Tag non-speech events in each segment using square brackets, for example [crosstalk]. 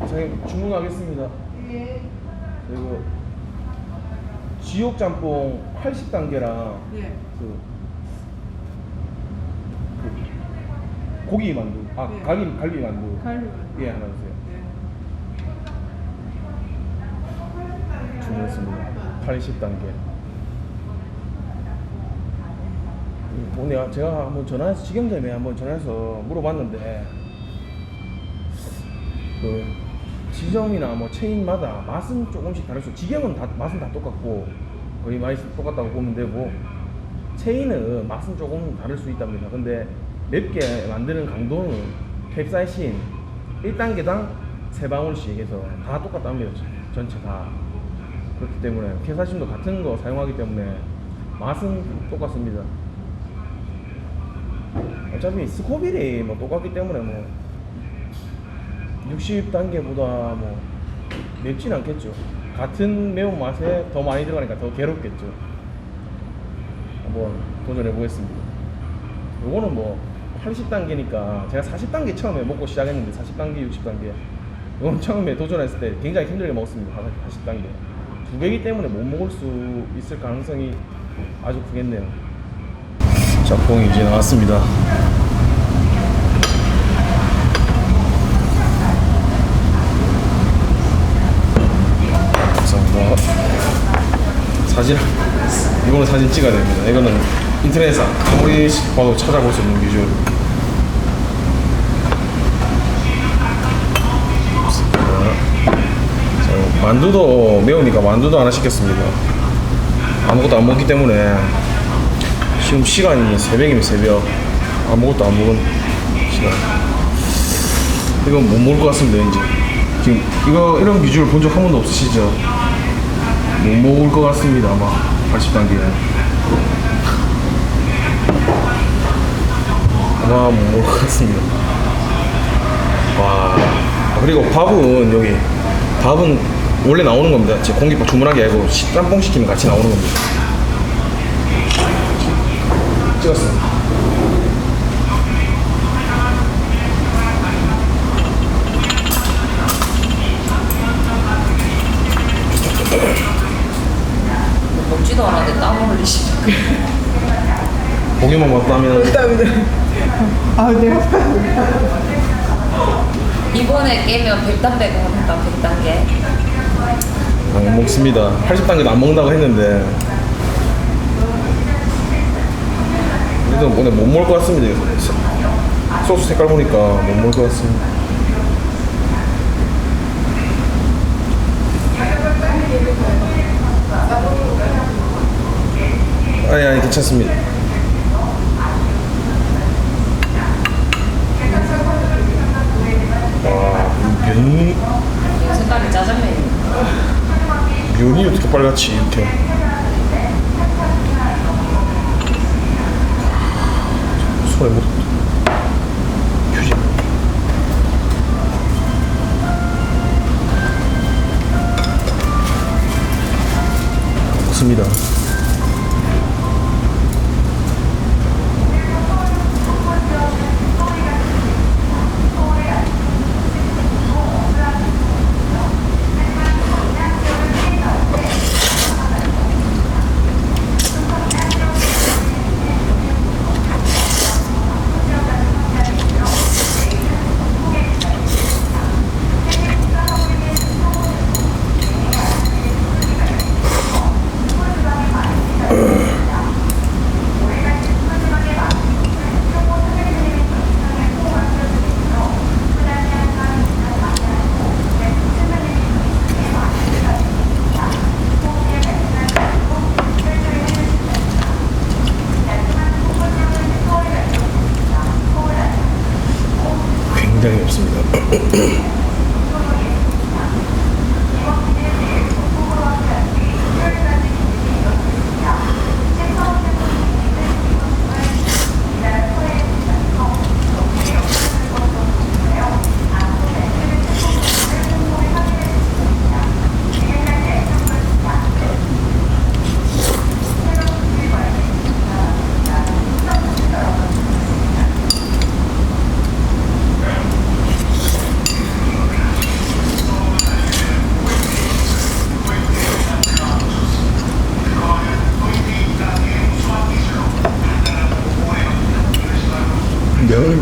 사장님 주문하겠습니다. 그리고 지옥 짬뽕 80단계랑 예. 그, 그 고기 만두, 아 네. 갈비 갈비 만두 갈비만. 예 하나 주세요. 네. 주문했습니다. 80단계. 오늘 제가 한번 전화해서 지경점에 한번 전화해서 물어봤는데 그 지점이나 뭐 체인마다 맛은 조금씩 다를 수. 지경은 다 맛은 다 똑같고 거의 맛이 똑같다고 보면 되고 체인은 맛은 조금 다를 수 있답니다. 근데 맵게 만드는 강도는 캡사이신 1단계당 3방울씩 해서 다 똑같답니다. 전체 다. 그렇기 때문에 캡사이신도 같은 거 사용하기 때문에 맛은 똑같습니다. 어차피 스코빌이 뭐 똑같기 때문에 뭐 60단계보다 뭐 맵진 않겠죠. 같은 매운맛에 더 많이 들어가니까 더 괴롭겠죠. 한번 도전해 보겠습니다. 요거는 뭐 80단계니까 제가 40단계 처음에 먹고 시작했는데 40단계, 60단계 이건 처음에 도전했을 때 굉장히 힘들게 먹었습니다. 40단계. 두 개이기 때문에 못 먹을 수 있을 가능성이 아주 크겠네요. 짬뽕이 이제 나왔습니다. 사진 이거는 사진 찍어야 됩니다. 이거는 인터넷에서 아무리 봐도 찾아볼 수 없는 비주얼. 자, 만두도 매우니까 만두도 하나 시켰습니다. 아무것도 안 먹기 때문에 지금 시간이 새벽이면 새벽 아무것도 안 먹은 시간. 이건 못 먹을 것 같습니다 이제. 지금 이거 이런 비주얼 본 적 한 번도 없으시죠? 못 먹을 것 같습니다 아마. 80단계는 아마 못 먹을 것 같습니다. 와. 아, 그리고 밥은 여기 밥은 원래 나오는 겁니다. 제 공깃밥 주문한 게 아니고 시- 짬뽕 시키면 같이 나오는 겁니다. 먹지도 않았는데 땀 흘리시는 고기만 먹다면 아, 내가 이번에 깨면 100단계 가니까 100단계 안 아, 먹습니다. 80단계도 안 먹는다고 했는데. 그래도 오늘 못 먹을 것 같습니다. 소스 색깔 보니까 못 먹을 것 같습니다 아니 아니 괜찮습니다. 와면 색깔이 짜장면이에요. 면이 어떻게 빨갛지 이렇게? 손에 못 휴지. 먹습니다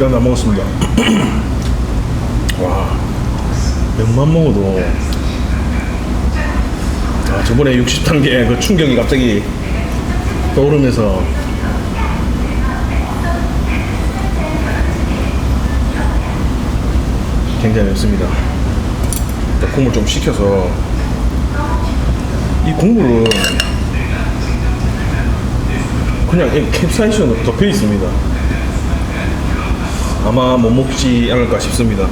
일단 다 먹었습니다. 와, 면만 먹어도 아, 저번에 60단계 그 충격이 갑자기 떠오르면서 굉장히 맵습니다. 국물 좀 식혀서 이 국물은 그냥 이 캡사이신으로 덮여 있습니다. 아마 못 먹지 않을까 싶습니다.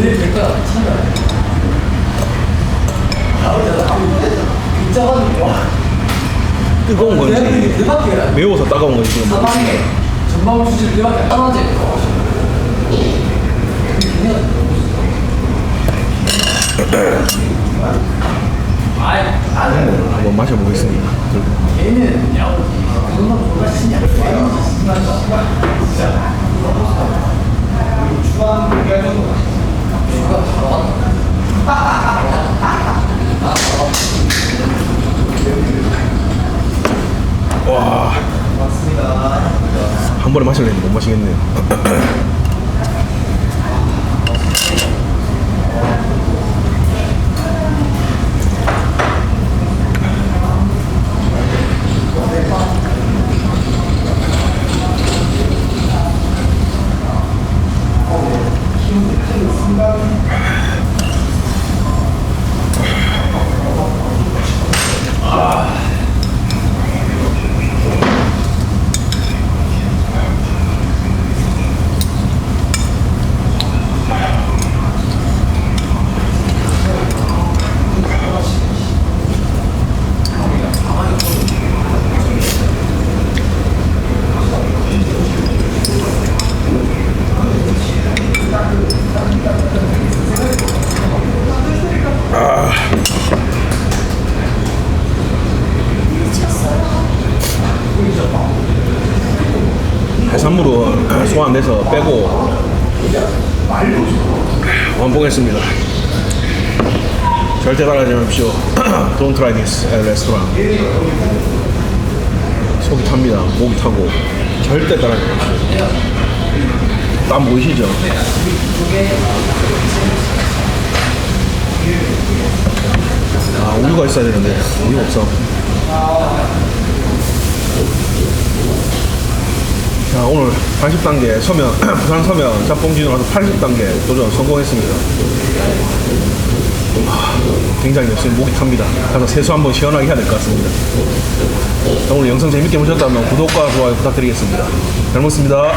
그래 될와 뜨거운 건지. 대한민국 대밖에 안 매워서 따가운 건지. 지금. 사방에 전방 수질 아이 나는 한번 마셔보겠습니다. 걔는 신이 진짜. 얘기할 정도가 와, 맞습니다 한 번에 마실래 못 마시겠네요. [clears throat] 해산물은 소화 안 돼서 빼고 완봉했습니다. 절대 따라하지 마십시오. [clears throat] Don't try this at restaurant. 속이 탑니다. 목이 타고 절대 따라하지 마십시오. 땀 보이시죠? 아 우유가 있어야 되는데 우유 없어. 자 오늘 80단계 서면 [clears throat] 부산 서면 짬뽕진으로 와서 80단계 도전 성공했습니다. 아, 굉장히 역시 목이 탑니다. 가서 세수 한번 시원하게 해야 될 것 같습니다. 자, 오늘 영상 재밌게 보셨다면 구독과 좋아요 부탁드리겠습니다. 잘 먹습니다.